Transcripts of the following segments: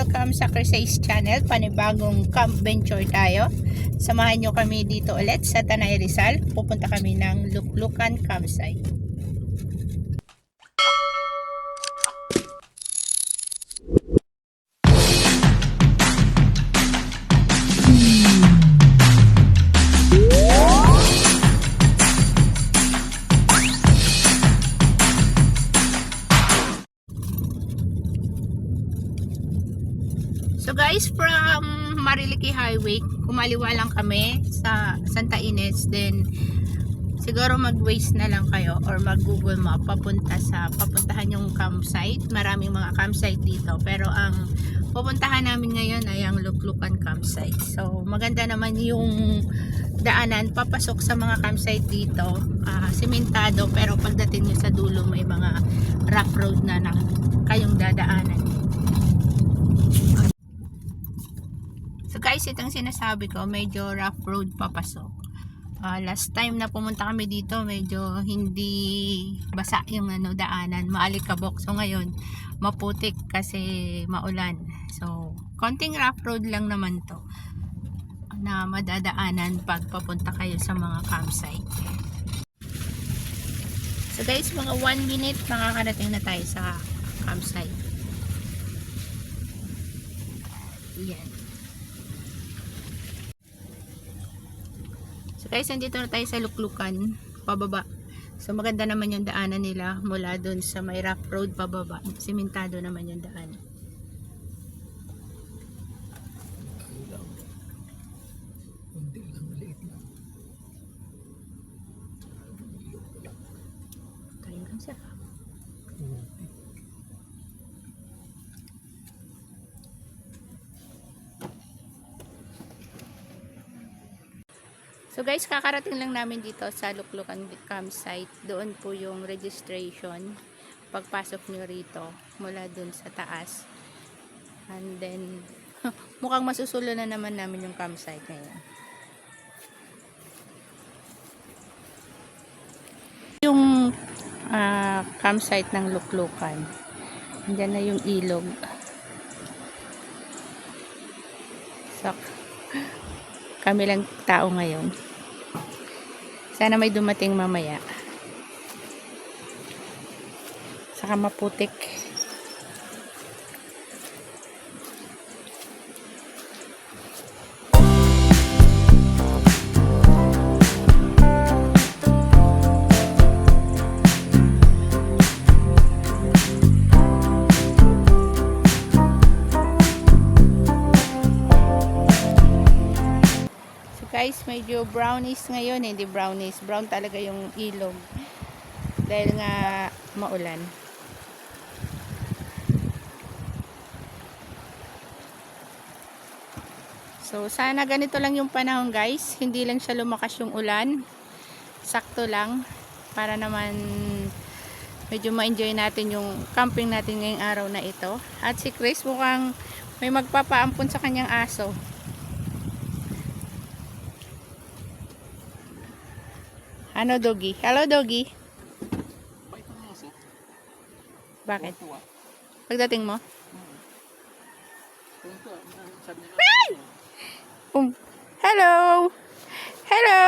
welcome sa Crusades Channel. Panibagong camp venture tayo. Samahan nyo kami dito ulit sa Tanay Rizal. Pupunta kami ng Luklukan Campsite. Mariliki Highway, kumaliwa lang kami sa Santa Ines. Then, siguro mag-waste na lang kayo or mag-google map papunta sa, papuntahan yung campsite. Maraming mga campsite dito. Pero ang pupuntahan namin ngayon ay ang Luklukan Campsite. So, maganda naman yung daanan papasok sa mga campsite dito. Ah, simentado pero pagdating nyo sa dulo may mga rough road na, na kayong dadaanan. Guys, itong sinasabi ko, medyo rough road papasok. Ah, last time na pumunta kami dito, medyo hindi basa yung ano, daanan, maalikabok. So ngayon, maputik kasi maulan. So, konting rough road lang naman to na madadaanan pag papunta kayo sa mga campsite. So guys, mga 1 minute makakarating na tayo sa campsite. Yan. So guys, nandito na tayo sa Luklukan, pababa. So maganda naman yung daanan nila mula dun sa may rough road pababa. Simentado naman yung daan. Tayo lang siya. So guys, kakarating lang namin dito sa Luklukan campsite. Doon po yung registration. Pagpasok nyo rito, mula dun sa taas. And then, mukhang masusulo na naman namin yung campsite ngayon. Yung ah, campsite ng Luklukan. Diyan na yung ilog. So, kami lang tao ngayon. Sana may dumating mamaya. Saka maputik. Medyo brownish ngayon, hindi brownish. Brown talaga yung ilog. Dahil nga maulan. So sana ganito lang yung panahon guys. Hindi lang siya lumakas yung ulan. Sakto lang. Para naman medyo ma-enjoy natin yung camping natin ngayong araw na ito. At si Chris mukhang may magpapaampon sa kanyang aso. Ano, doggy? Hello, doggy. Bakit? Pagdating mo? Um, hello! Hello!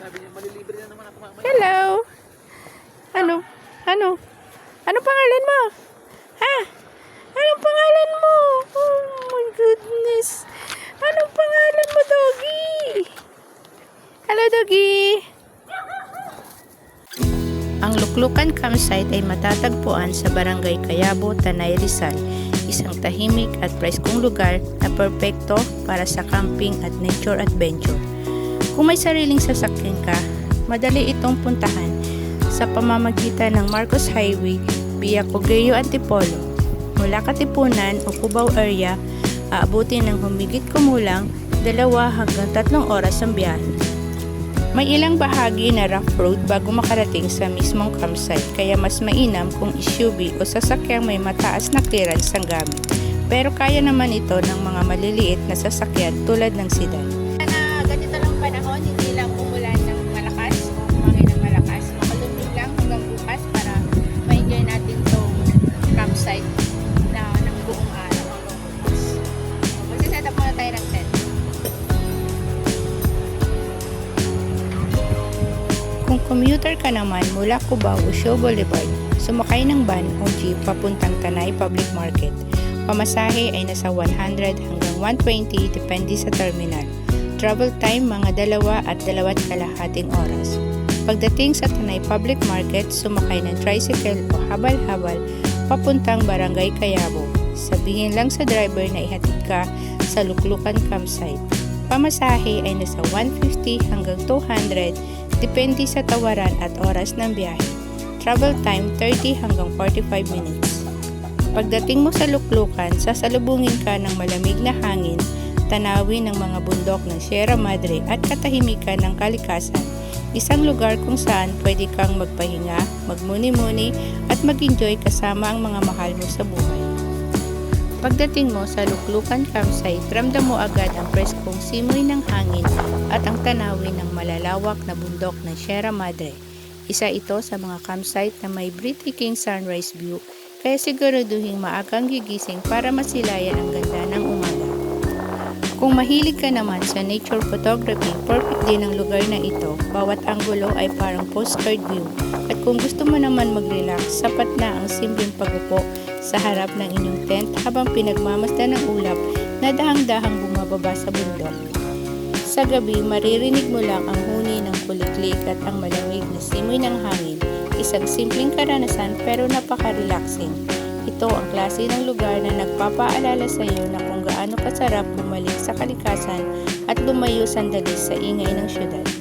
Sabi niya, malilibre na naman ako mamaya. Hello! Ano? Ano? Ano pangalan mo? Ha? Anong pangalan mo? Campsite ay matatagpuan sa Barangay Kayabo, Tanay Rizal, isang tahimik at preskong lugar na perpekto para sa camping at nature adventure. Kung may sariling sasakyan ka, madali itong puntahan sa pamamagitan ng Marcos Highway via Cogello Antipolo. Mula Katipunan o Cubao area, aabutin ng humigit kumulang dalawa hanggang tatlong oras ang biyahe. May ilang bahagi na rough road bago makarating sa mismong campsite kaya mas mainam kung SUV o sasakyang may mataas na clearance ang gamit. Pero kaya naman ito ng mga maliliit na sasakyan tulad ng sedan. Commuter ka naman mula Cubao o Show Boulevard, sumakay ng van o jeep papuntang Tanay Public Market. Pamasahe ay nasa 100 hanggang 120 depende sa terminal. Travel time mga dalawa at dalawat kalahating oras. Pagdating sa Tanay Public Market, sumakay ng tricycle o habal-habal papuntang Barangay Kayabo. Sabihin lang sa driver na ihatid ka sa Luklukan Campsite. Pamasahe ay nasa 150 hanggang 200 depende sa tawaran at oras ng biyahe. Travel time 30 hanggang 45 minutes. Pagdating mo sa Luklukan, sasalubungin ka ng malamig na hangin, tanawin ng mga bundok ng Sierra Madre at katahimikan ng kalikasan. Isang lugar kung saan pwede kang magpahinga, magmuni-muni at mag-enjoy kasama ang mga mahal mo sa buhay. Pagdating mo sa Luklukan Campsite, ramdam mo agad ang preskong simoy ng hangin at ang tanawin ng malalawak na bundok ng Sierra Madre. Isa ito sa mga campsite na may breathtaking sunrise view kaya siguraduhin maagang gigising para masilayan ang ganda ng umaga. Kung mahilig ka naman sa nature photography, perfect din ang lugar na ito. Bawat anggulo ay parang postcard view. At kung gusto mo naman mag-relax, sapat na ang simpleng pagupo sa harap ng inyong tent habang pinagmamasdan ng ulap na dahang-dahang bumababa sa bundok. Sa gabi, maririnig mo lang ang huni ng kuliklik at ang malamig na simoy ng hangin. Isang simpleng karanasan pero napaka-relaxing. Ito ang klase ng lugar na nagpapaalala sa iyo na kung gaano kasarap bumalik sa kalikasan at lumayo sandali sa ingay ng syudad.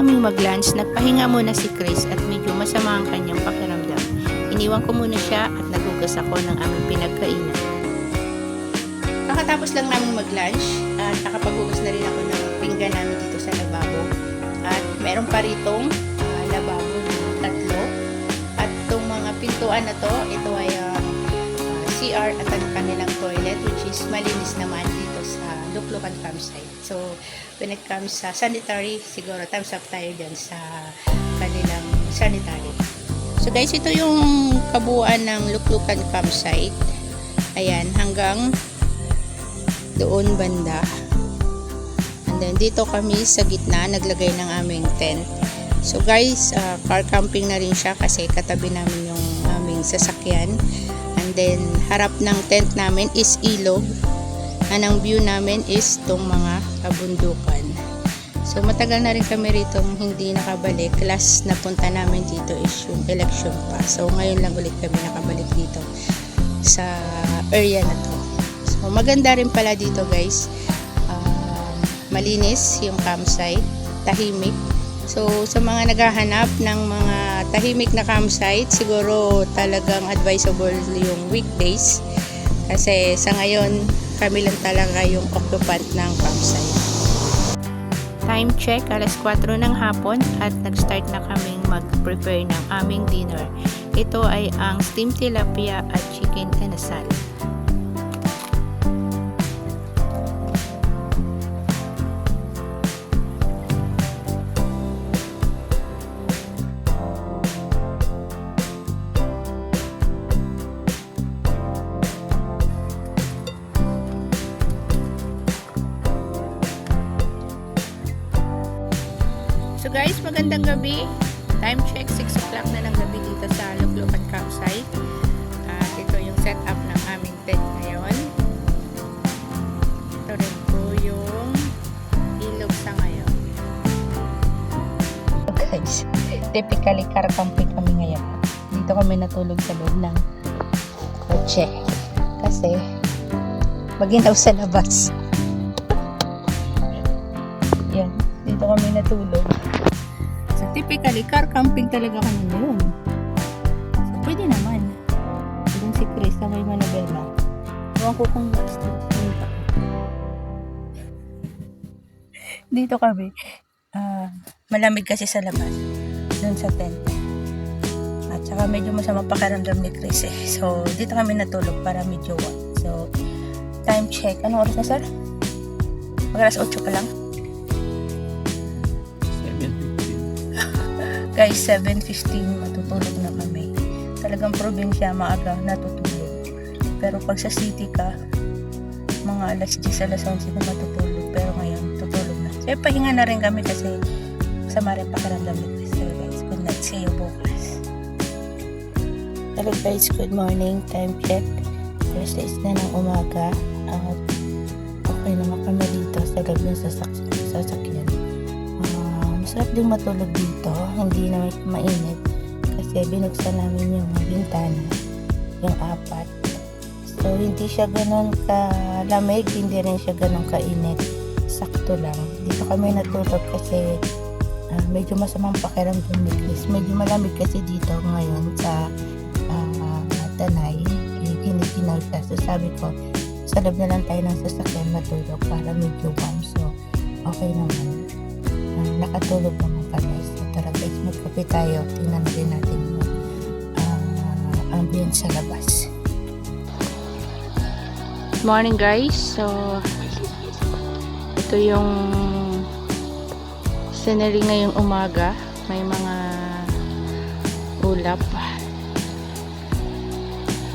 Naming mag-lunch, nagpahinga muna si Chris at medyo masama ang kanyang pakiramdam. Iniwan ko muna siya at nagugas ako ng aming pinagkainan. Kakatapos lang namin mag-lunch at nakapaghugas na rin ako ng pinggan namin dito sa lababo. At meron pa ritong ah, lababo tatlo. At itong mga pintuan na to, ito ay ah, ah, CR at ang kanilang toilet which is malinis naman dito sa Luklukan campsite. So, when it comes sa sanitary, siguro thumbs up tayo dyan sa kanilang sanitary. So guys, ito yung kabuuan ng Luklukan campsite. Ayan, hanggang doon banda. And then dito kami sa gitna, naglagay ng aming tent. So guys, uh, car camping na rin siya kasi katabi namin yung aming sasakyan. And then harap ng tent namin is ilog. And ang view namin is tong mga kabundukan. So matagal na rin kami rito hindi nakabalik. Last na punta namin dito is yung election pa. So ngayon lang ulit kami nakabalik dito sa area na to. So maganda rin pala dito guys. Um, malinis yung campsite, tahimik. So sa mga naghahanap ng mga tahimik na campsite, siguro talagang advisable yung weekdays. Kasi sa ngayon, kami lang talaga yung occupant ng campsite. Time check, alas 4 ng hapon at nag-start na kaming mag-prepare ng aming dinner. Ito ay ang steamed tilapia at chicken inasal. Magandang gabi. Time check, 6 o'clock na ng gabi dito sa Luklukan Campsite. At ito yung setup ng aming tent ngayon. Ito rin po yung ilog sa ngayon. Guys, typically car camping kami ngayon. Dito kami natulog sa loob ng kotse. Kasi, maginaw sa labas. Yan, dito kami natulog. Typically, car camping talaga kami ngayon. So, pwede naman. Doon si Chris na may manabela. Ewan ko kung gusto. Dito kami. Ah, malamig kasi sa labas. Doon sa tent. At saka medyo masama pakiramdam ni Chris eh. So, dito kami natulog para medyo warm. So, time check. Anong oras na, sir? Mag alas 8 pa lang. Guys, 7.15 matutulog na kami. Talagang probinsya, maaga natutulog. Pero pag sa city ka, mga alas 10, alas 11 na matutulog. Pero ngayon, tutulog na. So, pahinga na rin kami kasi sama rin pakiramdam ni. So, guys, good night. See you bukas. Hello guys, good morning. Time check. Thursday na ng umaga. At okay naman kami dito sa loob ng sasak- sasakyan. Masarap din matulog dito. Hindi naman mainit. Kasi binuksan namin yung bintana. Yung apat. So, hindi siya ganun kalamig. Hindi rin siya ganun kainit. Sakto lang. Dito kami natulog kasi ah, medyo masamang pakiramdam ni Chris. Medyo malamig kasi dito ngayon sa ah, Tanay. Eh, Giniginaw siya. So, sabi ko, sa loob na lang tayo ng sasakyan matulog para medyo warm. So, okay naman. Nakatulog naman kami. So, tara guys, magkape tayo. Tingnan na rin natin yung ah, ambience sa labas. Morning guys. So, ito yung scenery ngayong umaga. May mga ulap.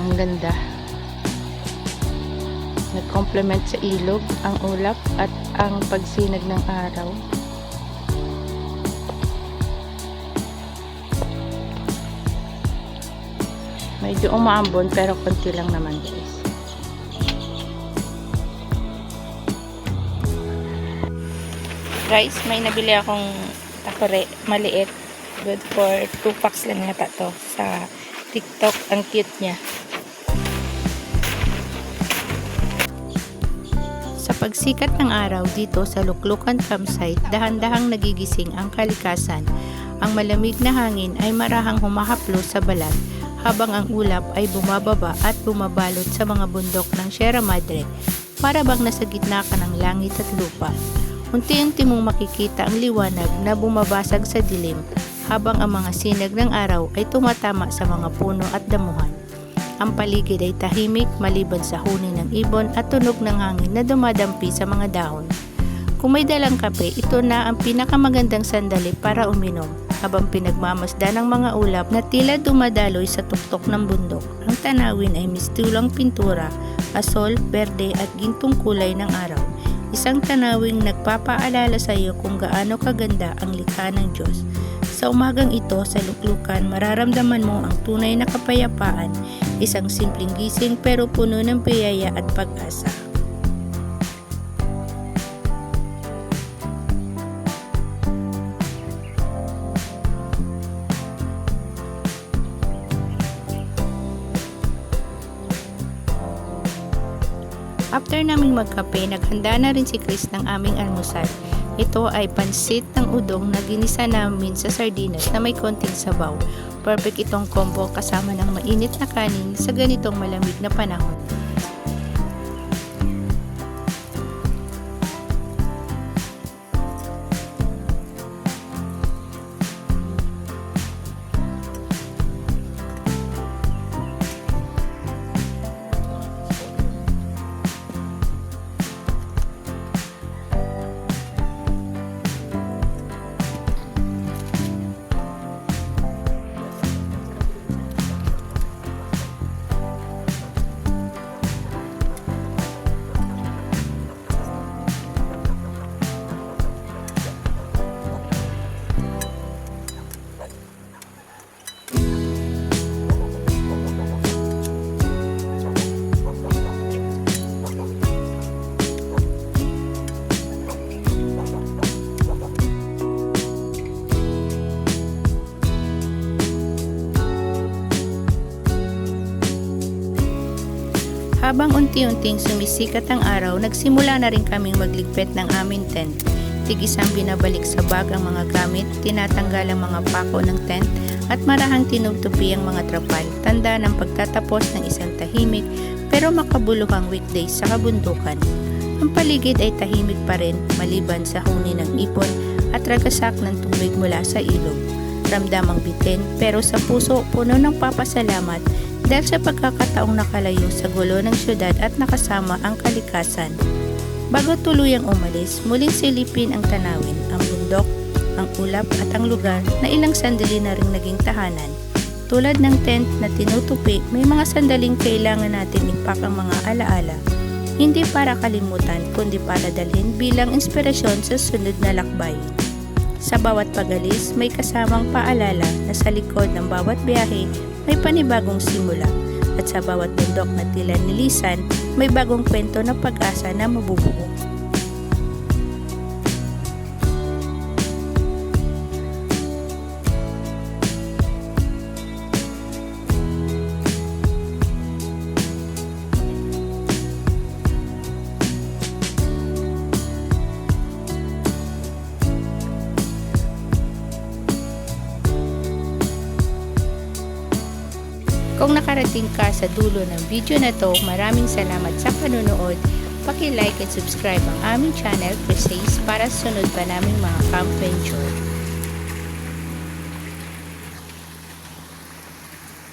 Ang ganda. Nag-complement sa ilog ang ulap at ang pagsinag ng araw. Medyo umaambon pero konti lang naman guys. Guys, may nabili akong takore maliit. Good for 2 packs lang yata to sa TikTok. Ang cute niya. Sa pagsikat ng araw dito sa Luklukan Campsite, dahan-dahang nagigising ang kalikasan. Ang malamig na hangin ay marahang humahaplo sa balat habang ang ulap ay bumababa at bumabalot sa mga bundok ng Sierra Madre para bang nasa gitna ka ng langit at lupa. Unti-unti mong makikita ang liwanag na bumabasag sa dilim habang ang mga sinag ng araw ay tumatama sa mga puno at damuhan. Ang paligid ay tahimik maliban sa huni ng ibon at tunog ng hangin na dumadampi sa mga dahon. Kung may dalang kape, ito na ang pinakamagandang sandali para uminom habang pinagmamasda ng mga ulap na tila dumadaloy sa tuktok ng bundok. Ang tanawin ay mistulang pintura, asol, berde at gintong kulay ng araw. Isang tanawing nagpapaalala sa iyo kung gaano kaganda ang likha ng Diyos. Sa umagang ito sa luklukan, mararamdaman mo ang tunay na kapayapaan, isang simpleng gising pero puno ng biyaya at pag-asa. After naming magkape, naghanda na rin si Chris ng aming almusal. Ito ay pansit ng udong na ginisa namin sa sardinas na may konting sabaw. Perfect itong combo kasama ng mainit na kanin sa ganitong malamig na panahon. Habang unti-unting sumisikat ang araw, nagsimula na rin kaming magligpit ng aming tent. Tig-isang binabalik sa bag ang mga gamit, tinatanggal ang mga pako ng tent, at marahang tinutupi ang mga trapal, tanda ng pagtatapos ng isang tahimik pero makabuluhang weekdays sa kabundukan. Ang paligid ay tahimik pa rin maliban sa huni ng ipon at ragasak ng tubig mula sa ilog. Ramdam ang bitin pero sa puso puno ng papasalamat dahil sa pagkakataong nakalayo sa gulo ng syudad at nakasama ang kalikasan. Bago tuluyang umalis, muling silipin ang tanawin, ang bundok, ang ulap at ang lugar na ilang sandali na ring naging tahanan. Tulad ng tent na tinutupi, may mga sandaling kailangan natin ipak ang mga alaala. Hindi para kalimutan, kundi para dalhin bilang inspirasyon sa sunod na lakbay. Sa bawat pagalis, may kasamang paalala na sa likod ng bawat biyahe may panibagong simula. At sa bawat bundok na tila nilisan, may bagong kwento na pag-asa na mabubuo. Kung nakarating ka sa dulo ng video na to, maraming salamat sa panunood. Paki-like and subscribe ang aming channel, Chris para sunod pa naming mga camp venture.